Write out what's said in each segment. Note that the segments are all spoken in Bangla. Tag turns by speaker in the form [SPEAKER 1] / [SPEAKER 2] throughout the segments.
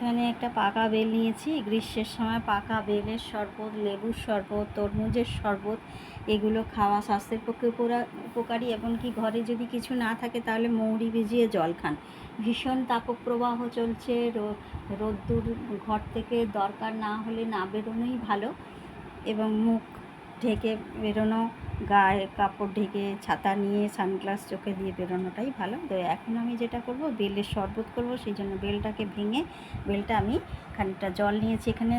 [SPEAKER 1] এখানে একটা পাকা বেল নিয়েছি, গ্রীষ্মের সময় পাকা বেলের শরবত, লেবুর শরবত, তরমুজের শরবত, এগুলো খাওয়া স্বাস্থ্যের পক্ষে উপকারী। এমনকি ঘরে যদি কিছু না থাকে তাহলে মৌরি ভিজিয়ে জল খান। ভীষণ তাপপ্রবাহ চলছে রোদ্দুর ঘর থেকে দরকার না হলে না বেরোনোই ভালো। এবং মুখ ঢেকে বেরোনো, গায়ে কাপড় ঢেকে ছাতা নিয়ে সানগ্লাস চোখে দিয়ে বেরোনোটাই ভালো। তো এখন আমি যেটা করব, বেলের শরবত করব, সেই জন্য বেলটাকে ভেঙে বেলটা আমি খানিকটা জল নিয়েছি। এখানে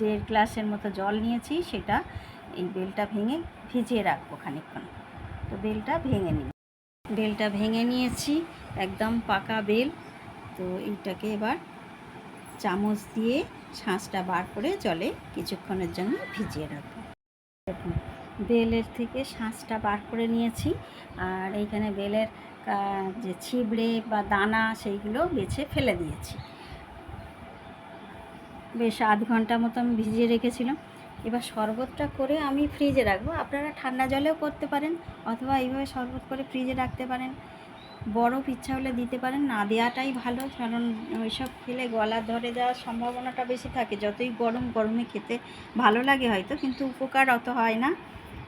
[SPEAKER 1] দেড় গ্লাসের মতো জল নিয়েছি, সেটা এই বেলটা ভেঙে ভিজিয়ে রাখব খানিকক্ষণ। তো বেলটা ভেঙে নিই। বেলটা ভেঙে নিয়েছি, একদম পাকা বেল। তো এইটাকে এবার চামচ দিয়ে শাঁসটা বার করে জলে কিছুক্ষণের জন্য ভিজিয়ে রাখব। বেলের থেকে শাঁসটা বার করে নিয়েছি। আর এইখানে বেলের যে ছিবড়ে বা দানা সেইগুলো বেছে ফেলে দিয়েছি। বেশ আধ ঘণ্টা মতো আমি ভিজিয়ে রেখেছিলাম। এবার শরবতটা করে আমি ফ্রিজে রাখব। আপনারা ঠান্ডা জলেও করতে পারেন, অথবা এইভাবে শরবত করে ফ্রিজে রাখতে পারেন। বরফ ইচ্ছা হলে দিতে পারেন, না দেওয়াটাই ভালো, কারণ ওইসব খেলে গলা ধরে যাওয়ার সম্ভাবনাটা বেশি থাকে। যতই গরম, গরমে খেতে ভালো লাগে হয়তো, কিন্তু উপকার অত হয় না,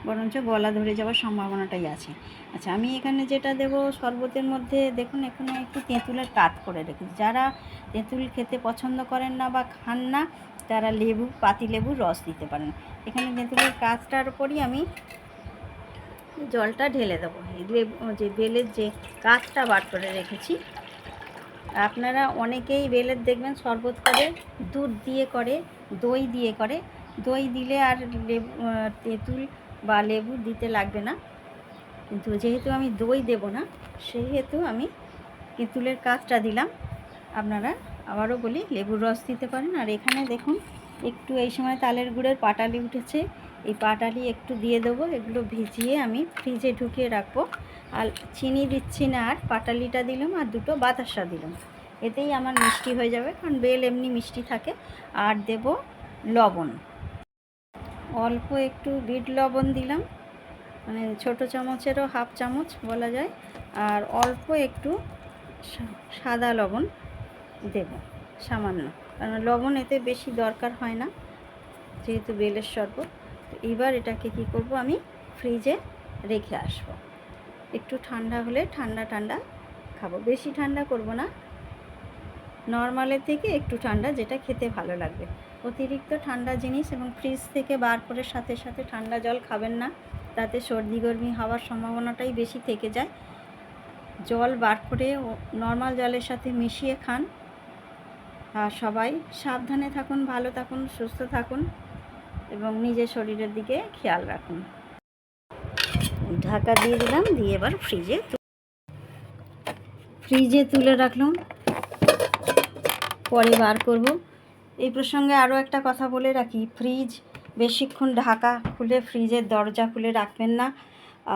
[SPEAKER 1] বরঞ্চ গলা ধরে যাওয়ার সম্ভাবনাটাই আছে। আচ্ছা আমি এখানে যেটা দেব, শরবতের মধ্যে দেখুন, এখানে একটু তেঁতুলের কাত করে রেখেছি যারা তেঁতুল খেতে পছন্দ করেন না বা খান না, তারা লেবু পাতি লেবুর রস দিতে পারেন। এখানে তেঁতুলের কাজটার উপরই আমি জলটা ঢেলে দেবো। যে বেলের যে কাজটা বার করে রেখেছি, আপনারা অনেকেই বেলের দেখবেন শরবত করে দুধ দিয়ে করে, দই দিয়ে করে। দই দিলে আর লেবু তেঁতুল বা লেবু দিতে লাগবে না। কিন্তু যেহেতু আমি দই দেব না, সেহেতু আমি তেঁতুলের কাজটা দিলাম। আপনারা আবারও বলি, লেবুর রস দিতে পারেন। আর এখানে দেখুন, একটু এই সময় তালের গুড়ের পাটালি উঠেছে। এই পাটালি একটু দিয়ে দেবো, এগুলো ভিজিয়ে আমি ফ্রিজে ঢুকিয়ে রাখব। আর চিনি দিচ্ছি না, আর পাটালিটা দিলাম আর দুটো বাতাসা দিলাম। এতেই আমার মিষ্টি হয়ে যাবে, কারণ বেল এমনি মিষ্টি থাকে। আর দেব লবণ। অল্প একটু বিট লবণ দিলাম মানে ছোট চামচেরও হাফ চামচ বলা যায়। আর অল্প একটু সাদা লবণ দেব, সামান্য। কারণ লবণ এতে বেশি দরকার হয় না, যেহেতু বেলের শরবত। এবার এটাকে কি করব আমি ফ্রিজে রেখে আসব। একটু ঠান্ডা হলে ঠান্ডা ঠান্ডা খাব। বেশি ঠান্ডা করব না। নর্মালের থেকে একটু ঠান্ডা, যেটা খেতে ভালো লাগবে। অতিরিক্ত ঠান্ডা জিনিস এবং ফ্রিজ থেকে বার করে সাথে সাথে ঠান্ডা জল খাবেন না, তাতে সর্দি গরমি হওয়ার সম্ভাবনাটাই বেশি থেকে যায়। জল বার করে নর্মাল জলের সাথে মিশিয়ে খান। আর সবাই সাবধানে থাকুন, ভালো থাকুন, সুস্থ থাকুন। এবং নিজের শরীরের দিকে খেয়াল রাখুন। ঢাকা দিয়ে দিলাম, দিয়ে এবার ফ্রিজে ফ্রিজে তুলে রাখলাম। পরে বার করব। এই প্রসঙ্গে আরও একটা কথা বলে রাখি, ফ্রিজ বেশিক্ষণ ঢাকা খুলে, ফ্রিজের দরজা খুলে রাখবেন না।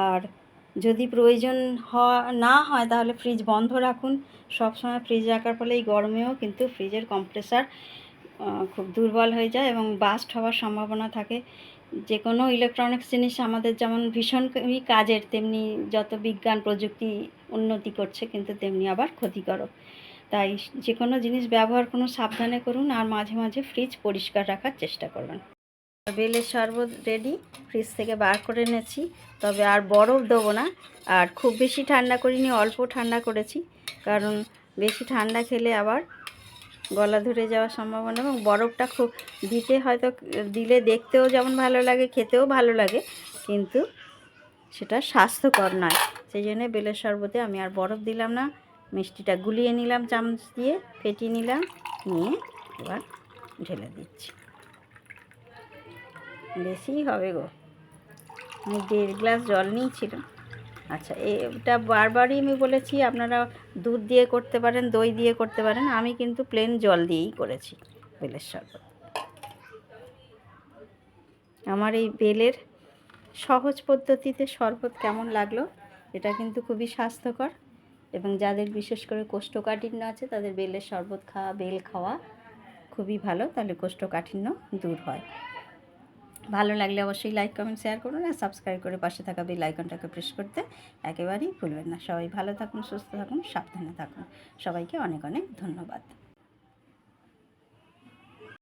[SPEAKER 1] আর যদি প্রয়োজন না হয় তাহলে ফ্রিজ বন্ধ রাখুন। সবসময় ফ্রিজ রাখার ফলে এই গরমেও কিন্তু ফ্রিজের কম্প্রেসার খুব দুর্বল হয়ে যায় এবং বাস্ট হওয়ার সম্ভাবনা থাকে। যে কোনো ইলেকট্রনিক্স জিনিস আমাদের যেমন ভীষণই কাজের, তেমনি যত বিজ্ঞান, প্রযুক্তি উন্নতি করছে কিন্তু তেমনি আবার ক্ষতিকারক। তাই যে কোনো জিনিস ব্যবহার কোনো সাবধানে করুন আর মাঝে মাঝে ফ্রিজ পরিষ্কার রাখার চেষ্টা করবেন। বেলের শরবত রেডি ফ্রিজ থেকে বার করে এনেছি, তবে আর বরফ দেবো না। আর খুব বেশি ঠান্ডা করিনি, অল্প ঠান্ডা করেছি, কারণ বেশি ঠান্ডা খেলে আবার গলা ধরে যাওয়ার সম্ভাবনা এবং বরফটা খুব দিতে হয়তো, দিলে দেখতেও যেমন ভালো লাগে, খেতেও ভালো লাগে, কিন্তু সেটা স্বাস্থ্যকর নয়। সেই জন্যে বেলের শরবতে আমি আর বরফ দিলাম না, মিষ্টিটা গুলিয়ে নিলাম, চামচ দিয়ে ফেটিয়ে নিলাম, নিয়ে এবার ঢেলে দিচ্ছি। বেশিই হবে গো। আমি দেড় গ্লাস জল নিয়েছিলাম। আচ্ছা এটা বারবারই আমি বলেছি, আপনারা দুধ দিয়ে করতে পারেন, দই দিয়ে করতে পারেন, আমি কিন্তু প্লেন জল দিয়েই করেছি, বেলের শরবত। আমার এই বেলের সহজ পদ্ধতিতে শরবত কেমন লাগল, এটা কিন্তু খুবই স্বাস্থ্যকর এবং যাদের বিশেষ করে কোষ্ঠকাঠিন্য আছে, তাদের বেলের শরবত খাওয়া, বেল খাওয়া খুবই ভালো, তাহলে কোষ্ঠকাঠিন্য দূর হয়। ভালো লাগলে অবশ্যই লাইক কমেন্ট শেয়ার করুন আর সাবস্ক্রাইব করে পাশে থাকা বেল আইকনটাকে প্রেস করতে একেবারেই ভুলবেন না। সবাই ভালো থাকুন, সুস্থ থাকুন, সাবধানে থাকুন। সবাইকে অনেক অনেক ধন্যবাদ।